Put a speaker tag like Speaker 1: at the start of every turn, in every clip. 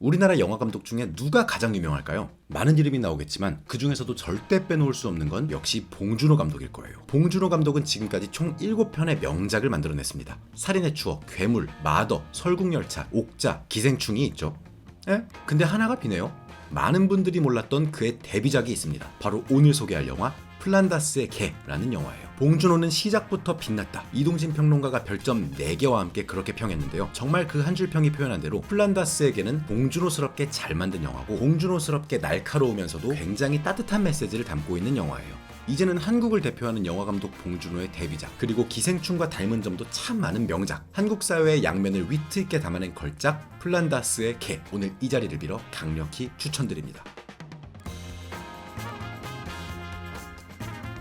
Speaker 1: 우리나라 영화 감독 중에 누가 가장 유명할까요? 많은 이름이 나오겠지만 그 중에서도 절대 빼놓을 수 없는 건 역시 봉준호 감독일 거예요. 봉준호 감독은 지금까지 총 7편의 명작을 만들어냈습니다. 살인의 추억, 괴물, 마더, 설국열차, 옥자, 기생충이 있죠. 에? 근데 하나가 비네요. 많은 분들이 몰랐던 그의 데뷔작이 있습니다. 바로 오늘 소개할 영화 플란다스의 개라는 영화예요. 봉준호는 시작부터 빛났다. 이동진 평론가가 별점 4개와 함께 그렇게 평했는데요. 정말 그 한 줄 평이 표현한 대로 플란다스의 개는 봉준호스럽게 잘 만든 영화고 봉준호스럽게 날카로우면서도 굉장히 따뜻한 메시지를 담고 있는 영화예요. 이제는 한국을 대표하는 영화 감독 봉준호의 데뷔작 그리고 기생충과 닮은 점도 참 많은 명작 한국 사회의 양면을 위트 있게 담아낸 걸작 플란다스의 개 오늘 이 자리를 빌어 강력히 추천드립니다.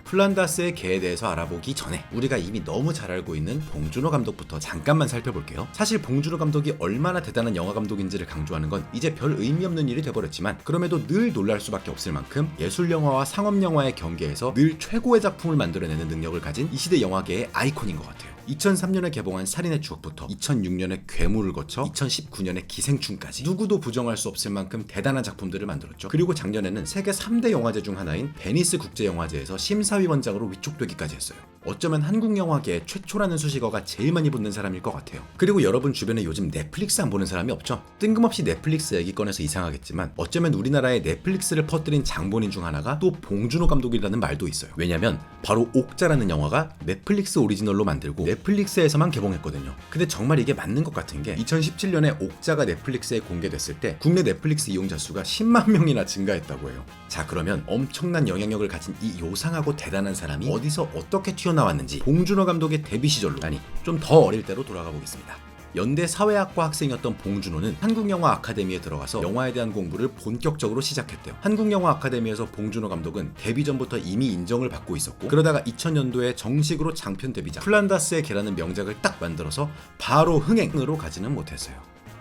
Speaker 1: 플란다스의 개에 대해서 알아보기 전에 우리가 이미 너무 잘 알고 있는 봉준호 감독부터 잠깐만 살펴볼게요. 사실 봉준호 감독이 얼마나 대단한 영화 감독인지를 강조하는 건 이제 별 의미 없는 일이 돼버렸지만 그럼에도 늘 놀랄 수밖에 없을 만큼 예술 영화와 상업 영화의 경계에서 늘 최고의 작품을 만들어내는 능력을 가진 이 시대 영화계의 아이콘인 것 같아요. 2003년에 개봉한 살인의 추억부터 2006년에 괴물을 거쳐 2019년에 기생충까지 누구도 부정할 수 없을 만큼 대단한 작품들을 만들었죠. 그리고 작년에는 세계 3대 영화제 중 하나인 베니스 국제영화제에서 심사위원장으로 위촉되기까지 했어요. 어쩌면 한국 영화계의 최초라는 수식어가 제일 많이 붙는 사람일 것 같아요. 그리고 여러분 주변에 요즘 넷플릭스 안 보는 사람이 없죠? 뜬금없이 넷플릭스 얘기 꺼내서 이상하겠지만 어쩌면 우리나라에 넷플릭스를 퍼뜨린 장본인 중 하나가 또 봉준호 감독이라는 말도 있어요. 왜냐면 바로 옥자라는 영화가 넷플릭스 오리지널로 만들고 넷플릭스에서만 개봉했거든요. 근데 정말 이게 맞는 것 같은 게 2017년에 옥자가 넷플릭스에 공개됐을 때 국내 넷플릭스 이용자 수가 10만 명이나 증가했다고 해요. 자 그러면 엄청난 영향력을 가진 이 요상하고 대단한 사람이 어디서 어떻게 튀어나왔는지 봉준호 감독의 데뷔 시절로 아니 좀 더 어릴 때로 돌아가 보겠습니다. 연대 사회학과 학생이었던 봉준호는 한국영화 아카데미에 들어가서 영화에 대한 공부를 본격적으로 시작했대요. 한국영화 아카데미에서 봉준호 감독은 데뷔 전부터 이미 인정을 받고 있었고 그러다가 2000년도에 정식으로 장편 데뷔작 플란다스의 개라는 명작을 딱 만들어서 바로 흥행으로 가지는 못했어요.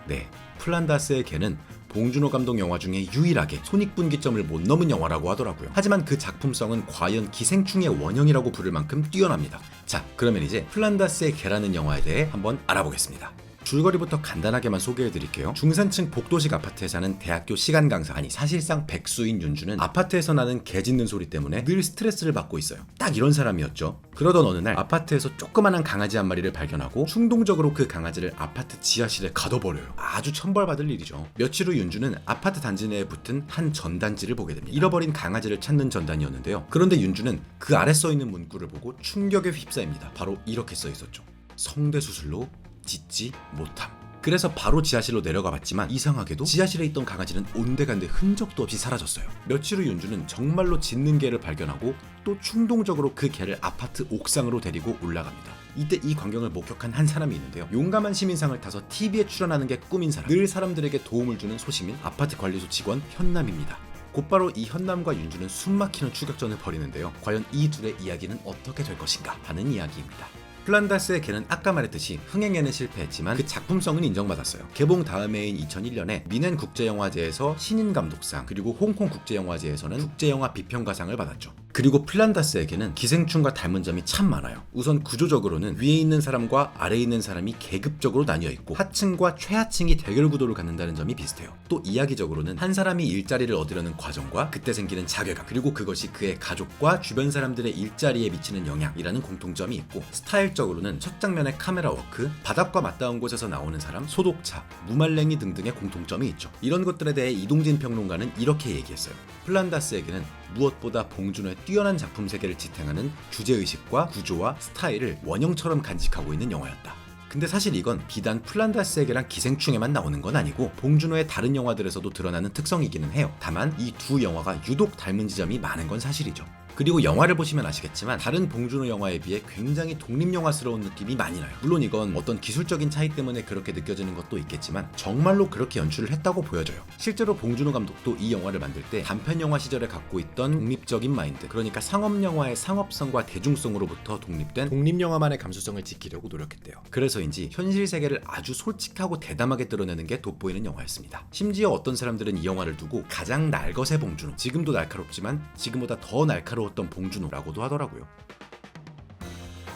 Speaker 1: 네, 플란다스의 개는 봉준호 감독 영화 중에 유일하게 손익분기점을 못 넘은 영화라고 하더라고요. 하지만 그 작품성은 과연 기생충의 원형이라고 부를 만큼 뛰어납니다. 자, 그러면 이제 플란다스의 개라는 영화에 대해 한번 알아보겠습니다. 줄거리부터 간단하게만 소개해 드릴게요. 중산층 복도식 아파트에 사는 대학교 시간 강사, 아니 사실상 백수인 윤주는 아파트에서 나는 개 짖는 소리 때문에 늘 스트레스를 받고 있어요. 딱 이런 사람이었죠. 그러던 어느 날 아파트에서 조그만한 강아지 한 마리를 발견하고 충동적으로 그 강아지를 아파트 지하실에 가둬버려요. 아주 천벌받을 일이죠. 며칠 후 윤주는 아파트 단지 내에 붙은 한 전단지를 보게 됩니다. 잃어버린 강아지를 찾는 전단이었는데요. 그런데 윤주는 그 아래 써 있는 문구를 보고 충격에 휩싸입니다. 바로 이렇게 써 있었죠. 성대 수술로 짖지 못함. 그래서 바로 지하실로 내려가 봤지만 이상하게도 지하실에 있던 강아지는 온데간데 흔적도 없이 사라졌어요. 며칠 후 윤주는 정말로 짖는 개를 발견하고 또 충동적으로 그 개를 아파트 옥상으로 데리고 올라갑니다. 이때 이 광경을 목격한 한 사람이 있는데요. 용감한 시민상을 타서 TV에 출연하는 게 꿈인 사람. 늘 사람들에게 도움을 주는 소시민 아파트 관리소 직원 현남입니다. 곧바로 이 현남과 윤주는 숨막히는 추격전을 벌이는데요. 과연 이 둘의 이야기는 어떻게 될 것인가 하는 이야기입니다. 플란다스의 개는 아까 말했듯이 흥행에는 실패했지만 그 작품성은 인정받았어요. 개봉 다음해인 2001년에 미넨 국제영화제에서 신인 감독상 그리고 홍콩 국제영화제에서는 국제영화 비평가상을 받았죠. 그리고 플란다스에게는 기생충과 닮은 점이 참 많아요. 우선 구조적으로는 위에 있는 사람과 아래에 있는 사람이 계급적으로 나뉘어 있고 하층과 최하층이 대결 구도를 갖는다는 점이 비슷해요. 또 이야기적으로는 한 사람이 일자리를 얻으려는 과정과 그때 생기는 자괴감 그리고 그것이 그의 가족과 주변 사람들의 일자리에 미치는 영향이라는 공통점이 있고 스타일적으로는 첫 장면의 카메라 워크, 바닥과 맞닿은 곳에서 나오는 사람, 소독차, 무말랭이 등등의 공통점이 있죠. 이런 것들에 대해 이동진 평론가는 이렇게 얘기했어요. 플란다스에게는 무엇보다 봉준호의 뛰어난 작품 세계를 지탱하는 주제의식과 구조와 스타일을 원형처럼 간직하고 있는 영화였다. 근데 사실 이건 비단 플란다스에게랑 기생충에만 나오는 건 아니고 봉준호의 다른 영화들에서도 드러나는 특성이기는 해요. 다만 이 두 영화가 유독 닮은 지점이 많은 건 사실이죠. 그리고 영화를 보시면 아시겠지만 다른 봉준호 영화에 비해 굉장히 독립영화스러운 느낌이 많이 나요. 물론 이건 어떤 기술적인 차이 때문에 그렇게 느껴지는 것도 있겠지만 정말로 그렇게 연출을 했다고 보여져요. 실제로 봉준호 감독도 이 영화를 만들 때 단편 영화 시절에 갖고 있던 독립적인 마인드, 그러니까 상업 영화의 상업성과 대중성으로부터 독립된 독립 영화만의 감수성을 지키려고 노력했대요. 그래서인지 현실 세계를 아주 솔직하고 대담하게 드러내는 게 돋보이는 영화였습니다. 심지어 어떤 사람들은 이 영화를 두고 가장 날것의 봉준호, 지금도 날카롭지만 지금보다 더 날카로 웠던 봉준호라고도 하더라고요.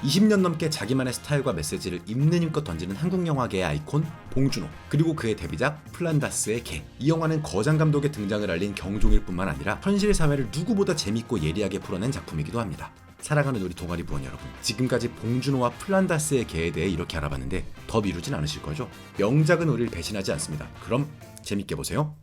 Speaker 1: 20년 넘게 자기만의 스타일과 메시지를 있는 힘껏 던지는 한국 영화계의 아이콘 봉준호 그리고 그의 데뷔작 플란다스의 개. 이 영화는 거장 감독의 등장을 알린 경종일 뿐만 아니라 현실 사회를 누구보다 재밌고 예리하게 풀어낸 작품이기도 합니다. 사랑하는 우리 동아리 부원 여러분, 지금까지 봉준호와 플란다스의 개에 대해 이렇게 알아봤는데 더 미루진 않으실 거죠? 명작은 우리를 배신하지 않습니다. 그럼 재밌게 보세요.